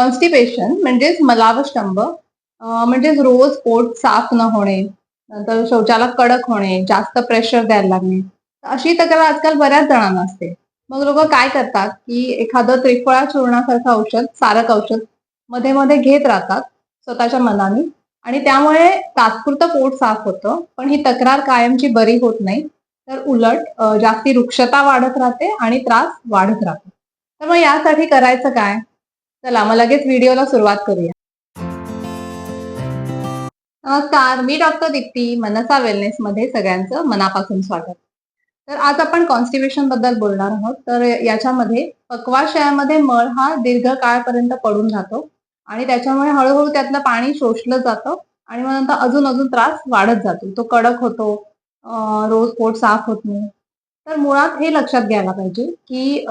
Constipation म्हणजेच मलावष्टंभ म्हणजेच रोज पोट साफ न होणे नंतर शौचाला कडक होणे जास्त प्रेशर द्यायला लागणे. अशी तक्रार आजकाल बऱ्याच जणांना असते. मग लोक काय करतात की एखादं त्रिफळा चूर्णासारखं औषध सारक औषधमध्ये मध्ये घेत राहतात स्वतःच्या मनाने आणि त्यामुळे तात्पुरतं पोट साफ होतं पण ही तक्रार कायमची बरी होत नाही. तर उलट जास्ती वृक्षता वाढत राहते आणि त्रास वाढत राहतो. तर मग यासाठी करायचं काय? चला मग लगेच व्हिडिओला सुरुवात करूया. नमस्कार मी डॉक्टर दीप्ती मनसा वेलनेस मध्ये सगळ्यांचं मनापासून स्वागत. तर आज आपण कॉन्स्टिपेशनबद्दल बोलणार आहोत. तर याच्यामध्ये पक्वाशयामध्ये मळ हा दीर्घ काळपर्यंत पडून राहतो आणि त्याच्यामुळे हळूहळू त्यातलं पाणी शोषलं जातं आणि मग नंतर अजून अजून त्रास वाढत जातो. तो कडक होतो रोज पोट साफ होत नाही. तर मुळात हे लक्षात घ्यायला पाहिजे की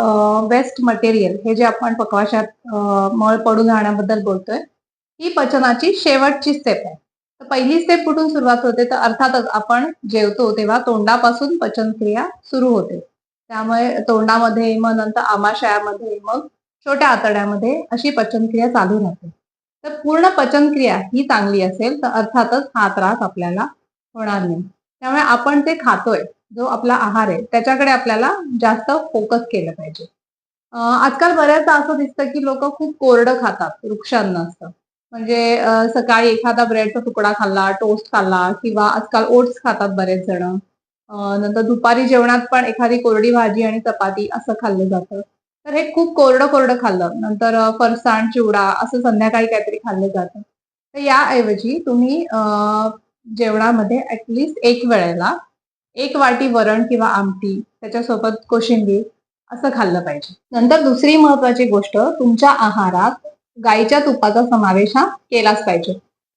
वेस्ट मटेरियल हे जे आपण पकवाशात मळ पडून राहण्याबद्दल बोलतोय ही पचनाची शेवटची स्टेप आहे. तर पहिली स्टेप कुठून सुरुवात होते? तर अर्थातच आपण जेवतो तेव्हा तोंडापासून पचनक्रिया सुरू होते. त्यामुळे तोंडामध्ये मग नंतर आमाशयामध्ये मग छोट्या आतड्यामध्ये अशी पचनक्रिया चालू राहते. तर पूर्ण पचनक्रिया ही चांगली असेल तर अर्थातच हा त्रास आपल्याला होणार नाही. त्यामुळे आपण ते खातोय. जो आपला आहार आहे त्याच्याकडे आपल्याला जास्त फोकस केलं पाहिजे. आजकाल बऱ्याचदा असं दिसतं की लोक खूप कोरडं खातात वृक्षांना असतं म्हणजे सकाळी एखादा ब्रेडचा तुकडा खाल्ला टोस्ट खाल्ला किंवा आजकाल ओट्स खातात बरेच जण. नंतर दुपारी जेवणात पण एखादी कोरडी भाजी आणि चपाती असं खाल्लं जातं. तर हे खूप कोरडं कोरडं खाल्लं. नंतर फरसाण चिवडा असं संध्याकाळी काहीतरी खाल्लं जातं. तर याऐवजी तुम्ही जेवणामध्ये ऍटलिस्ट एक वेळेला एक वाटी वरण किंवा आमटी त्याच्यासोबत कोशिंबीर असं खाल्लं पाहिजे. नंतर दुसरी महत्वाची गोष्ट तुमच्या आहारात गाईच्या तुपाचा समावेश हा केलाच पाहिजे.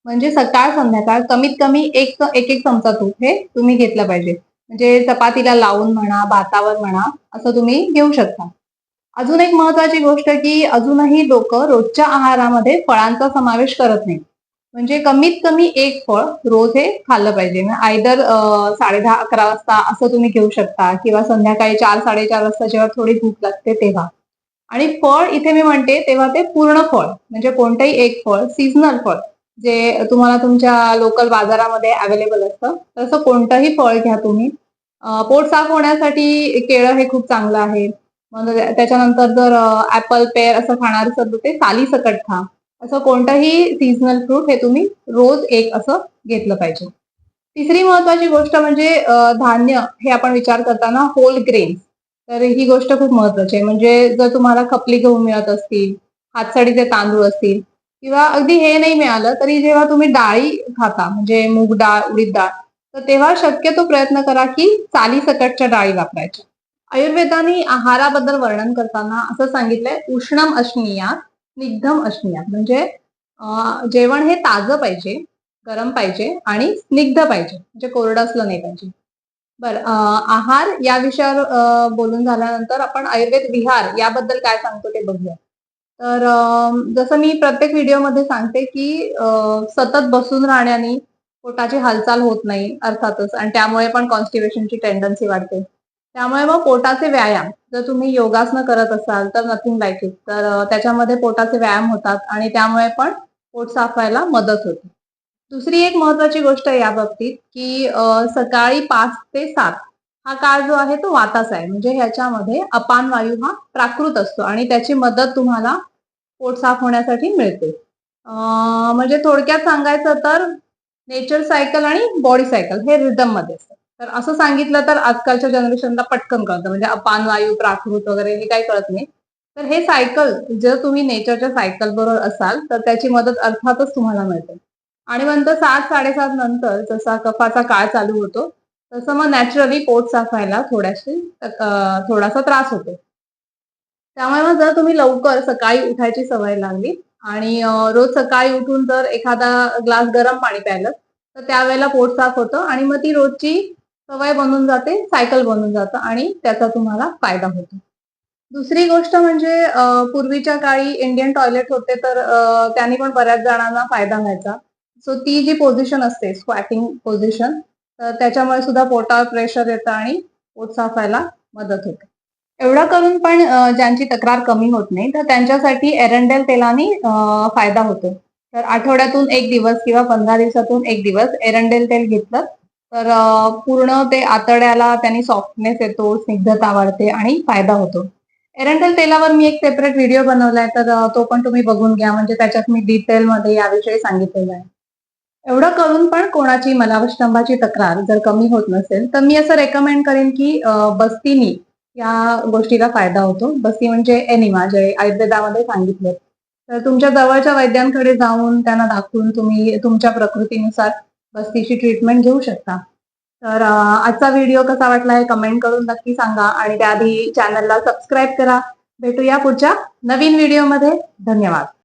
म्हणजे सकाळ संध्याकाळ कमीत कमी एक एक एक चमचा तूप हे तुम्ही घेतलं पाहिजे. म्हणजे चपातीला लावून म्हणा भातावर म्हणा असं तुम्ही घेऊ शकता. अजून एक महत्वाची गोष्ट की अजूनही लोक रोजच्या आहारामध्ये फळांचा समावेश करत नाही म्हणजे कमीत कमी एक फळ रोज हे खाल्लं पाहिजे. आयदर साडे दहा अकरा वाजता असं तुम्ही घेऊ शकता किंवा संध्याकाळी चार साडेचार वाजता जेव्हा थोडी भूक लागते तेव्हा. आणि फळ इथे मी म्हणते तेव्हा ते पूर्ण फळ म्हणजे कोणतंही एक फळ सीझनल फळ जे तुम्हाला तुमच्या लोकल बाजारामध्ये अवेलेबल असतं तसं कोणतंही फळ घ्या तुम्ही. पोट साफ होण्यासाठी केळं हे खूप चांगलं आहे. मग त्याच्यानंतर जर ऍपल पेअर असं खाणार असेल तर ते साली सकट खा. असं कोणतंही सीझनल फ्रूट हे तुम्ही रोज एक असं घेतलं पाहिजे. तिसरी महत्वाची गोष्ट म्हणजे धान्य हे आपण विचार करताना होल ग्रेन्स तर ही गोष्ट खूप महत्वाची आहे. म्हणजे जर तुम्हाला खपली गहू मिळत असतील हातसाडीचे तांदूळ असतील किंवा अगदी हे नाही मिळालं तरी जेव्हा तुम्ही डाळी खाता म्हणजे मूग डाळ उडीद डाळ तर तेव्हा शक्यतो प्रयत्न करा की चाली सकटच्या डाळी वापरायच्या. आयुर्वेदाने आहाराबद्दल वर्णन करताना असं सांगितलंय उष्णम अश्नियात स्निग्धम अश्नियात म्हणजे जेवण हे ताजं पाहिजे गरम पाहिजे आणि स्निग्ध पाहिजे. म्हणजे कोरडं असलं नाही पाहिजे. बर आहार या विषयावर बोलून झाल्यानंतर आपण आयुर्वेद विहार याबद्दल काय सांगतो ते बघूया. तर जसं मी प्रत्येक व्हिडिओमध्ये सांगते की सतत बसून राहण्याने पोटाची हालचाल होत नाही अर्थातच. आणि त्यामुळे पण कॉन्स्टिवेशनची टेंडन्सी वाढते. त्यामुळे मग पोटाचे व्यायाम जर तुम्ही योगासनं करत असाल तर नथिंग लाईक इट तर त्याच्यामध्ये पोटाचे व्यायाम होतात आणि त्यामुळे पण पोट साफ व्हायला मदत होते. दुसरी एक महत्वाची गोष्ट आहे या बाबतीत की सकाळी पाच ते सात हा काळ जो आहे तो वाताचा आहे. म्हणजे ह्याच्यामध्ये अपान वायू हा प्राकृत असतो आणि त्याची मदत तुम्हाला पोट साफ होण्यासाठी मिळते. म्हणजे थोडक्यात सांगायचं तर नेचर सायकल आणि बॉडी सायकल हे रिदममध्ये असतं. तर असं सांगितलं तर आजकालच्या जनरेशनला पटकन कळतं. म्हणजे अपान वायू प्राकृत वगैरे हे काही कळत नाही. तर हे सायकल जर तुम्ही नेचरच्या सायकल बरोबर असाल तर त्याची मदत अर्थातच तुम्हाला मिळते. आणि नंतर सात साडेसात नंतर जसा कफाचा काळ चालू होतो तसं मग नॅचरली पोट साफ व्हायला थोड्याशी थोडासा त्रास होतो. त्यामुळे मग जर तुम्ही लवकर सकाळी उठायची सवय लागली आणि रोज सकाळी उठून जर एखादा ग्लास गरम पाणी प्यायलं तर त्यावेळेला पोट साफ होतं आणि मग ती रोजची सवय बनून जाते सायकल बनून जातं आणि त्याचा तुम्हाला फायदा होतो. दुसरी गोष्ट म्हणजे पूर्वीच्या काळी इंडियन टॉयलेट होते तर त्यांनी पण बऱ्याच जणांना फायदा व्हायचा. सो ती जी पोझिशन असते स्क्वॅटिंग पोझिशन तर त्याच्यामुळे सुद्धा पोटावर प्रेशर येतं आणि पोट साफ व्हायला मदत होते. एवढं करून पण ज्यांची तक्रार कमी होत नाही तर त्यांच्यासाठी एरंडेल तेलाने फायदा होतो. तर आठवड्यातून एक दिवस किंवा पंधरा दिवसातून एक दिवस एरंडेल तेल घेतलं तर पूर्ण ते आतड्याला त्यांनी सॉफ्टनेस येतो स्निग्धता वाढते आणि फायदा होतो. एरंडेल तेलावर मी एक सेपरेट व्हिडिओ बनवलाय तर तो पण तुम्ही बघून घ्या. म्हणजे त्याच्यात मी डिटेलमध्ये याविषयी सांगितलेलं आहे. एवढं करून पण कोणाची मलावष्टंभाची तक्रार जर कमी होत नसेल तर मी असं रेकमेंड करेन की बस्तीनी या गोष्टीला फायदा होतो. बस्ती म्हणजे एनिमा जे आयुर्वेदामध्ये सांगितले. तर तुमच्या जवळच्या वैद्यांकडे जाऊन त्यांना दाखवून तुम्ही तुमच्या प्रकृतीनुसार बस्तीची ट्रीटमेंट घेऊ शकता. तर आजचा व्हिडिओ कसा वाटला हे कमेंट करून नक्की सांगा आणि त्याआधी चॅनलला सबस्क्राईब करा. भेटूया पुढच्या नवीन व्हिडिओमध्ये धन्यवाद.